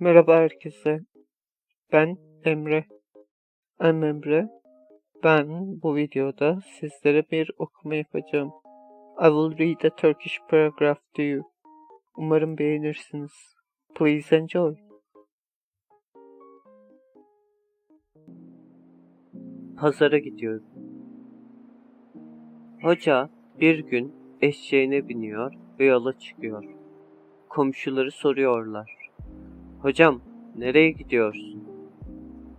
Merhaba herkese. Ben Emre. I'm Emre. Ben bu videoda sizlere bir okuma yapacağım. I will read a Turkish paragraph to you. Umarım beğenirsiniz. Please enjoy. Pazara gidiyorum. Hoca bir gün eşeğine biniyor ve yola çıkıyor. Komşuları soruyorlar. Hocam, nereye gidiyorsun?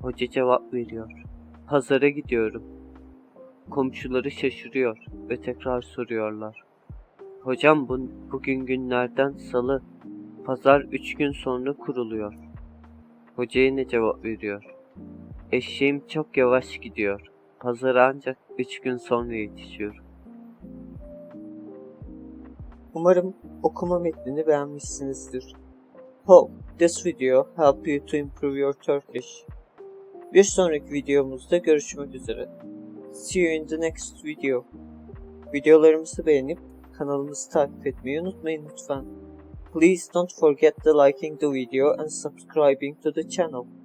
Hoca cevap veriyor. Pazara gidiyorum. Komşuları şaşırıyor ve tekrar soruyorlar. Hocam bu, bugün günlerden salı. Pazar üç gün sonra kuruluyor. Hoca yine cevap veriyor. Eşeğim çok yavaş gidiyor. Pazara ancak üç gün sonra yetişiyor. Umarım okuma metnini beğenmişsinizdir. Hope this video help you to improve your Turkish. Bir sonraki videomuzda görüşmek üzere. See you in the next video. Videolarımızı beğenip kanalımızı takip etmeyi unutmayın lütfen. Please don't forget to liking the video and subscribing to the channel.